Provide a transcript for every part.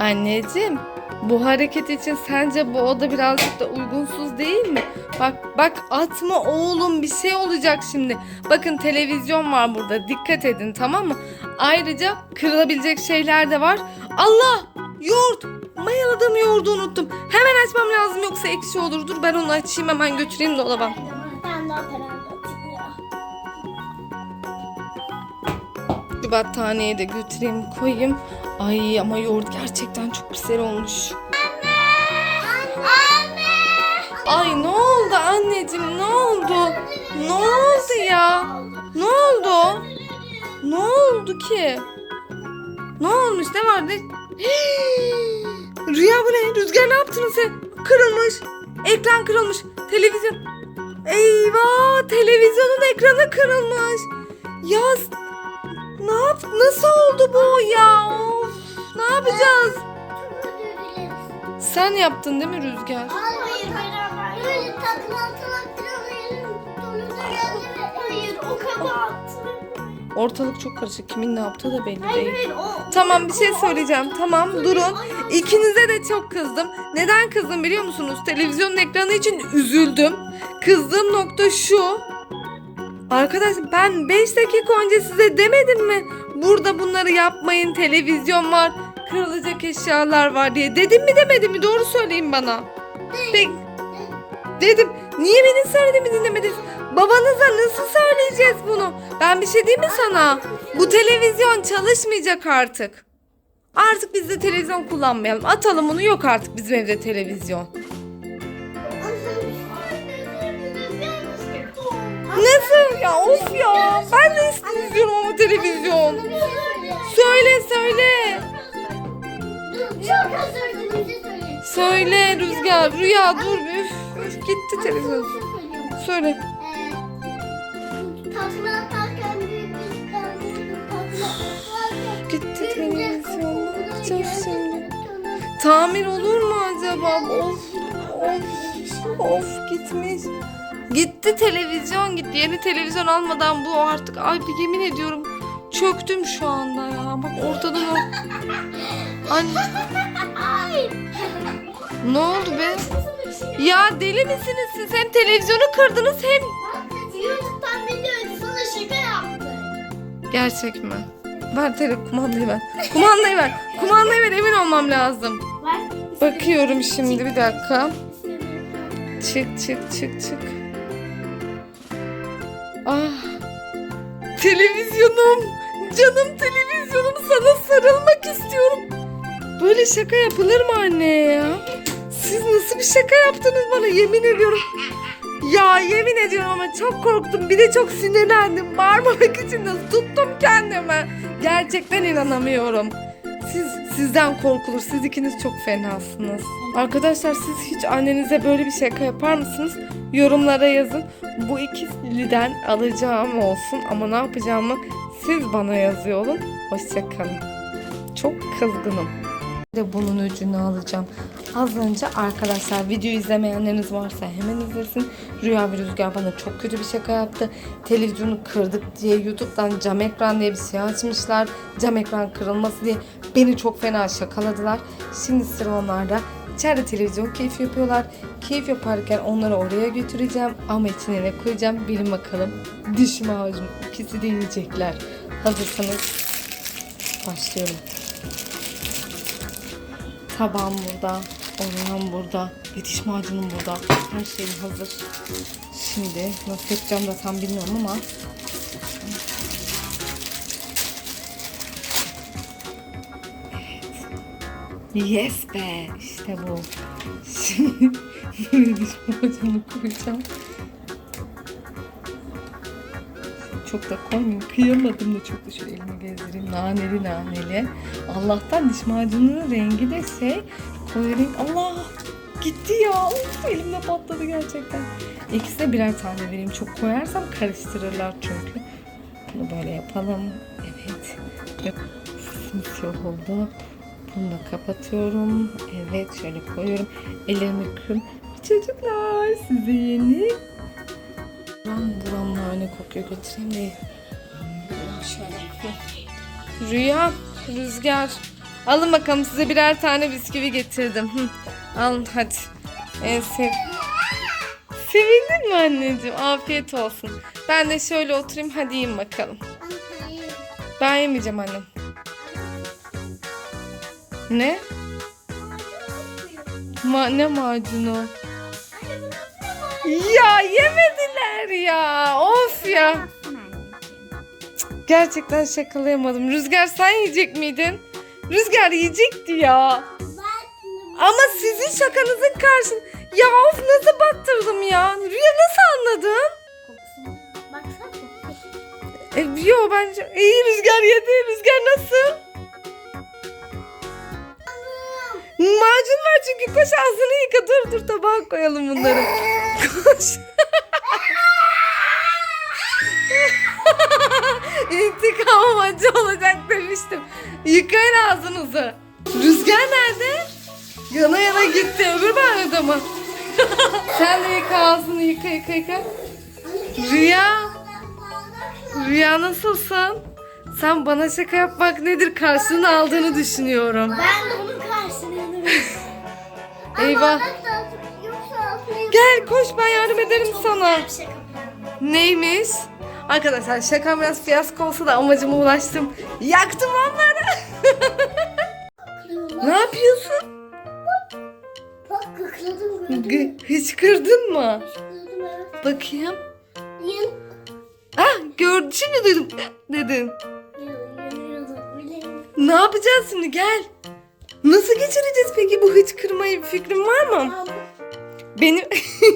Anneciğim bu hareket için sence bu oda birazcık da uygunsuz değil mi? Bak bak atma oğlum bir şey olacak şimdi. Bakın televizyon var burada dikkat edin tamam mı? Ayrıca kırılabilecek şeyler de var. Allah yoğurt mayaladığım yoğurdu unuttum. Hemen açmam lazım yoksa ekşi olur. Dur ben onu açayım hemen götüreyim dolaba. Ben. Şu battaniyeyi de götüreyim koyayım. Ay ama yoğurt gerçekten çok güzel olmuş. Anne! Ay ne oldu anneciğim ne oldu? Ne oldu ya? Ne oldu? Ne oldu ki? Ne olmuş ne vardı? Rüya bu ne? Rüzgar ne yaptın sen? Kırılmış. Ekran kırılmış. Televizyon. Eyvah televizyonun ekranı kırılmış. Ya ne yap? Nasıl oldu bu ya? Ne yapacağız? Sen yaptın değil mi Rüzgar? Hayır beraber. Böyle taklantılar hayır o kabahat. Ortalık çok karışık. Kimin ne yaptığı da belli Hayır değil. hayır o. Tamam bir şey söyleyeceğim. Tamam durun. İkinize de çok kızdım. Neden kızdım biliyor musunuz? Televizyonun ekranı için üzüldüm. Kızdığım nokta şu. Arkadaş ben 5 dakika önce size demedim mi? Burada bunları yapmayın. Televizyon var. Kırılacak eşyalar var diye. Dedim mi demedim mi? Doğru söyleyin bana. Peki. Dedim. Niye benim söylediğimi dinlemediniz? Babanıza nasıl söyleyeceğiz bunu? Ben bir şey diyeyim mi sana? Bu televizyon çalışmayacak artık. Artık biz de televizyon kullanmayalım. Atalım bunu yok artık bizim evde televizyon. Nasıl ya of ya. Ben de izliyorum ama televizyon. Söyle söyle. Çok özür dilerim. Bir şey söyleyeyim. Söyle Rüzgar. Rüya dur bir. Üf, gitti Bir televizyon. şey söyleyeyim. Söyle. Ee, takla atarken büyük bir takla atarken Gitti televizyon. Ne yapacağız şimdi? Tamir olur mu acaba? Of of of gitmiş. Gitti televizyon gitti. Yeni televizyon almadan bu artık ay bir yemin ediyorum çöktüm şu anda ya. Bak ortadan o. Anne Ay. ne oldu be? Ya deli misiniz siz? Hem televizyonu kırdınız hem... YouTube'dan video sana şaka yaptı. Gerçek mi? Ver tele kumandayı ver. Kumandayı ver. Kumandayı ver emin olmam lazım. Bakıyorum şimdi bir dakika. Çık çık çık çık. Ah. Televizyonum. Canım televizyonum sana. Böyle şaka yapılır mı anne ya? Siz nasıl bir şaka yaptınız bana yemin ediyorum. Ya yemin ediyorum ama çok korktum. Bir de çok sinirlendim. Bağırmamak için de tuttum kendimi. Gerçekten inanamıyorum. Siz sizden korkulur. Siz ikiniz çok fenasınız. Arkadaşlar siz hiç annenize böyle bir şaka yapar mısınız? Yorumlara yazın. Bu ikiliden alacağım olsun ama ne yapacağımı siz bana yazıyor olun. Hoşçakalın. Çok kızgınım. De bunun öcünü alacağım. Az önce arkadaşlar video izlemeyenleriniz varsa hemen izlesin. Rüya ve Rüzgar bana çok kötü bir şaka yaptı. Televizyonu kırdık diye YouTube'dan cam ekran diye bir şey açmışlar. Cam ekran kırılması diye beni çok fena şakaladılar. Şimdi sıra onlarda. İçeride televizyon keyfi yapıyorlar. Keyif yaparken onları oraya götüreceğim. Ama içine ne koyacağım bilin bakalım. Diş macunu ikisi de yiyecekler. Hazırsanız başlıyorum. Tabağım burada, oyunum burada, ve diş macunum burada. Her şeyim hazır. Şimdi nasıl yapacağım da tam bilmiyorum ama. Yes be işte bu. Şimdi buraya diş macunu koyacağım. Çok da koymayayım. Kıyamadım da çok da şöyle elime gezdireyim. Naneli naneli. Allah'tan diş macununun rengi de şey koyu renk. Allah gitti ya. Of, elimde patladı gerçekten. İkisine birer tane vereyim. Çok koyarsam karıştırırlar çünkü. Bunu böyle yapalım. Evet. Simsiyah oldu. Bunu da kapatıyorum. Evet şöyle koyuyorum. Ellerimi yıkıyorum. Çocuklar size yeni kokuyor götüreyim de. Şöyle. Rüya, Rüzgar. Alın bakalım size birer tane bisküvi getirdim. Hı. Alın hadi. En sev... Sevindin mi anneciğim? Afiyet olsun. Ben de şöyle oturayım hadi yiyin bakalım. Ben yemeyeceğim annem. Ne? Ma ne macunu? Ya yemediler ya. Of ya. Gerçekten şakalayamadım. Rüzgar sen yiyecek miydin? Rüzgar yiyecekti ya. Ama sizin şakanızın karşın. Ya of nasıl baktırdım ya. Rüya nasıl anladın? E, yo bence iyi Rüzgar yedi. Rüzgar nasıl? Macun var çünkü koş ağzını yıka. Dur dur tabağa koyalım bunları. Koş. İntikamım acı olacak demiştim. Yıkayın ağzınızı. Rüzgar nerede? Yana yana gitti. Öbür banyoda mı? Sen de yıka ağzını yıka yıka yıka. Rüya. Rüya nasılsın? Sen bana şaka yapmak nedir karşılığını aldığını düşünüyorum. Ben de onun Eyvah. Gel koş ben yardım ederim sana. Neymiş? Arkadaşlar şaka biraz fiyasko olsa da amacıma ulaştım. Yaktım onları. ne yapıyorsun? Bak kıkladım gördün? G- Hıçkırdın mı? Kıkladım evet. Bakayım. Yıl. Ah gördüm şimdi duydum dedin. Yıl. Yıl. Bileyim. Ne yapacağız şimdi gel. Nasıl geçireceğiz peki bu hıçkırmayı fikrin var mı? Ben, Benim...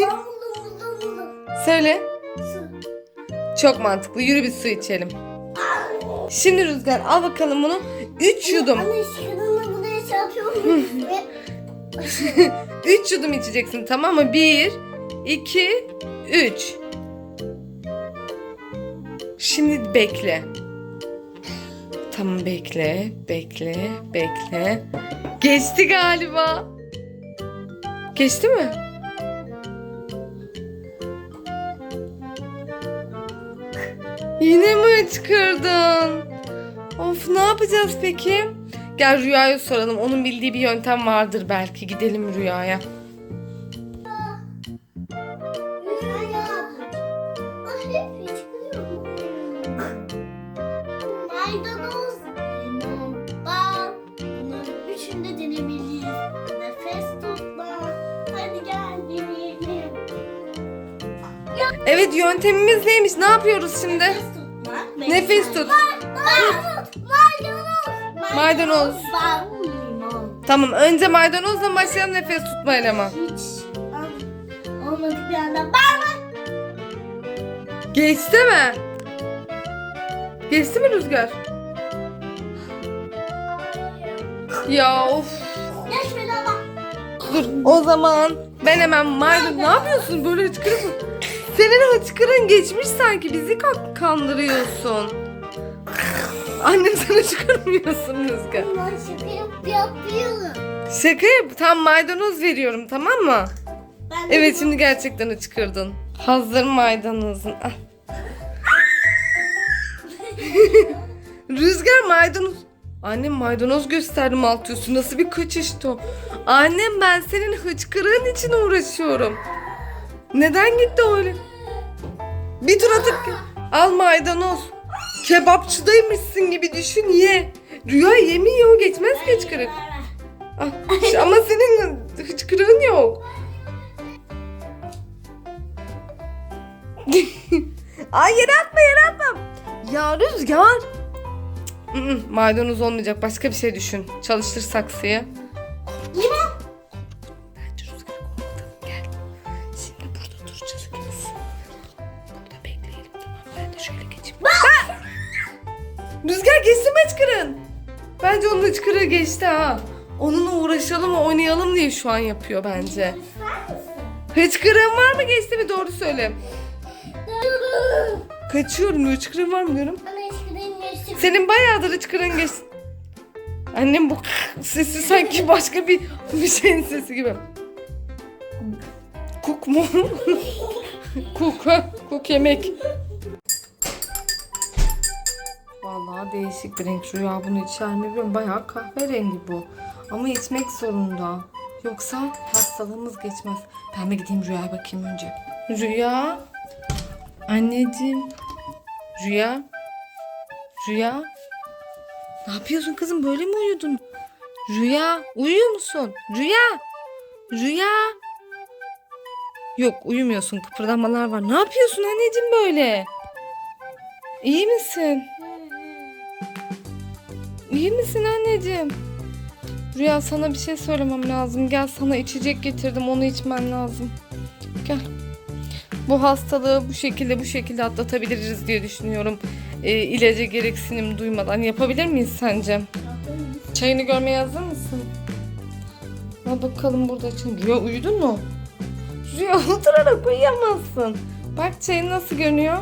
ben buldum buldum buldum. Söyle. Su. Çok mantıklı. Yürü bir su içelim. Şimdi Rüzgar al bakalım bunu. 3 yudum. Anne şıkkınınla buraya çarpıyorum. Ve 3 yudum içeceksin tamam mı? 1, 2, 3. Şimdi bekle. Tamam bekle, bekle, bekle. Geçti galiba. Geçti mi? Yine mi çıkardın? Of ne yapacağız peki? Gel Rüya'ya soralım. Onun bildiği bir yöntem vardır belki. Gidelim Rüya'ya. Evet yöntemimiz neymiş? Ne yapıyoruz şimdi? Nefes tutmak. Nefes tut. Maydanoz. Maydanoz. Maydanoz. Bal, limon. Tamam önce maydanozla başlayalım nefes tutmayla ama. Hiç olmadık bir anda. Bal. Geçti mi? Geçti mi Rüzgar? Ya of. Geçmedi ama. Dur o zaman ben hemen maydanoz... Ne yapıyorsun böyle hıçkırık mı? Senin hıçkırın geçmiş sanki bizi ka- kandırıyorsun. Annem sen hıçkırmıyorsun Rüzgar. Ben yap yapıyorum. Şaka yap. Tam maydanoz veriyorum tamam mı? Ben de Evet şimdi gerçekten hıçkırdın. Hazır maydanozun. Ah. Rüzgar maydanoz. Annem maydanoz gösterdim alt üstü. Nasıl bir kaçıştı o? Annem ben senin hıçkırığın için uğraşıyorum. Neden gitti öyle? Bir tur atıp al maydanoz. Kebapçıdaymışsın gibi düşün ye. Rüya yemiyor geçmez ki hıçkırık. Ah, ama senin hıçkırığın yok. Ay yere atma yere atma. Ya Rüzgar. Maydanoz olmayacak başka bir şey düşün. Çalıştır saksıyı. Bence onun hıçkırığı geçti ha. Onunla uğraşalım oynayalım diye şu an yapıyor bence. Misin? Hıçkırığın var mı geçti mi doğru söyle. Kaçıyorum hıçkırığın var mı diyorum. Hiç. Senin bayağıdır hıçkırığın geçti. Annem bu sesi sanki başka bir bir şeyin sesi gibi. Kuk mu? Kuk ha? Kuk yemek. Değişik bir renk Rüya bunu içer mi bilmiyorum. Bayağı kahverengi bu. Ama içmek zorunda. Yoksa hastalığımız geçmez. Ben bir gideyim Rüya'ya bakayım önce. Rüya. Anneciğim. Rüya. Rüya. Ne yapıyorsun kızım? Böyle mi uyudun? Rüya. Uyuyor musun? Rüya. Rüya. Yok uyumuyorsun. Kıpırdamalar var. Ne yapıyorsun anneciğim böyle? İyi misin? İyi misin anneciğim? Rüya sana bir şey söylemem lazım. Gel sana içecek getirdim. Onu içmen lazım. Gel. Bu hastalığı bu şekilde bu şekilde atlatabiliriz diye düşünüyorum. Ee, ilaca gereksinim duymadan yapabilir miyiz sence? Çayını görmeye hazır mısın? Ha bakalım burada için. Rüya uyudun mu? Rüya oturarak uyuyamazsın. Bak çayın nasıl görünüyor?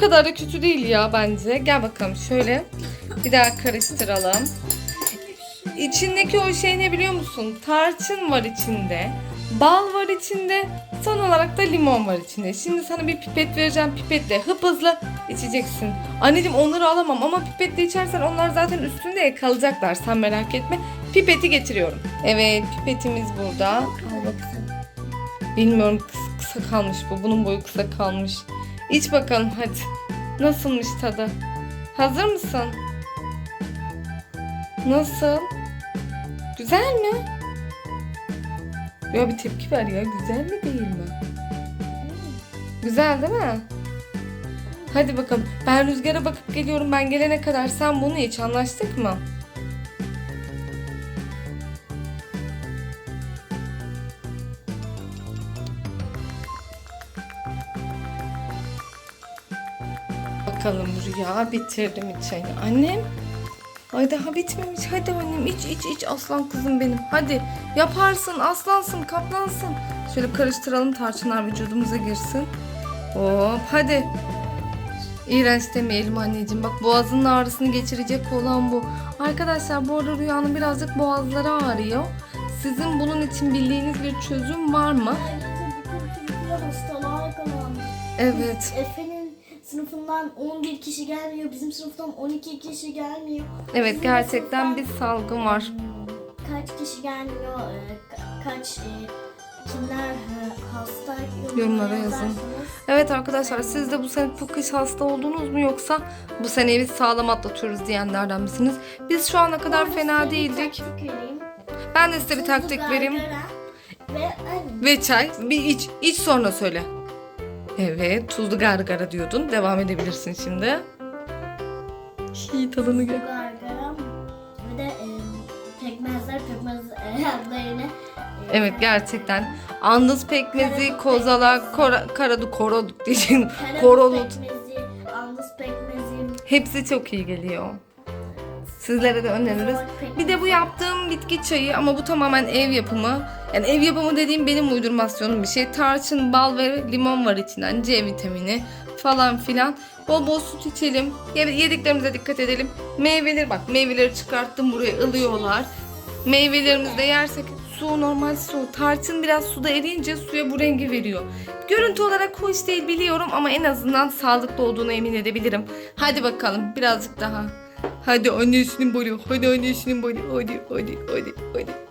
Kadar da kötü değil ya bence. Gel bakalım şöyle. Bir daha karıştıralım. İçindeki o şey ne biliyor musun? Tarçın var içinde. Bal var içinde. Son olarak da limon var içinde. Şimdi sana bir pipet vereceğim. Pipetle hıp hızlı içeceksin. Anneciğim onları alamam ama pipetle içersen onlar zaten üstünde kalacaklar. Sen merak etme. Pipeti getiriyorum. Evet pipetimiz burada. Al bakalım. Bilmiyorum kıs- kısa kalmış bu. Bunun boyu kısa kalmış. İç bakalım hadi. Nasılmış tadı? Hazır mısın? Nasıl? Güzel mi? Ya bir tepki ver ya. Güzel mi değil mi? Güzel değil mi? Hadi bakalım. Ben rüzgara bakıp geliyorum. Ben gelene kadar sen bunu iç. Anlaştık mı? Bakalım Rüya bitirdim çayını. Annem. Ay daha bitmemiş. Hadi annem iç iç iç aslan kızım benim. Hadi yaparsın aslansın kaplansın. Şöyle karıştıralım tarçınlar vücudumuza girsin. Hop hadi. İğrenç demeyelim anneciğim. Bak boğazının ağrısını geçirecek olan bu. Arkadaşlar bu arada Rüya'nın birazcık boğazları ağrıyor. Sizin bunun için bildiğiniz bir çözüm var mı? Evet. Efe'nin sınıfından 11 kişi gelmiyor. Bizim sınıftan 12 kişi gelmiyor. Evet Bizim gerçekten bir salgın var. Kaç kişi gelmiyor? e, ka- Kaç e, kimler e, hasta Yorumlara yazın. Evet arkadaşlar siz de bu sene bu kış hasta oldunuz mu yoksa bu seneyi biz sağlam atlatıyoruz diyenlerden misiniz? Biz şu ana kadar Ben fena değildik. Ben de size bir taktik vereyim. Ve Ve çay. Bir iç. iç sonra söyle. Evet tuzlu gargara diyordun. Devam edebilirsin şimdi. İyi tadını gör. gargara ve de e, pekmezler pekmez e, adlarını e, Evet gerçekten. Andız pekmezi, kozalak, kora, karadut, koroduk diyeceğim. Korolot. pekmezi, andız pekmezi, Hepsi çok iyi geliyor. Sizlere de öneririz. Bir de bu yaptığım bitki çayı ama bu tamamen ev yapımı. Yani ev yapımı dediğim benim uydurmasyonum bir şey. Tarçın, bal ve limon var içinden. C vitamini falan filan. Bol bol süt içelim. Ye- Yediklerimize dikkat edelim. Meyveleri bak meyveleri çıkarttım buraya ılıyorlar. Meyvelerimizi de yersek su normal su. Tarçın biraz suda eriyince suya bu rengi veriyor. Görüntü olarak hoş değil biliyorum ama en azından sağlıklı olduğunu emin edebilirim. Hadi bakalım birazcık daha. Hadi annesinin boyu, hadi annesinin boyu, hadi hadi hadi hadi.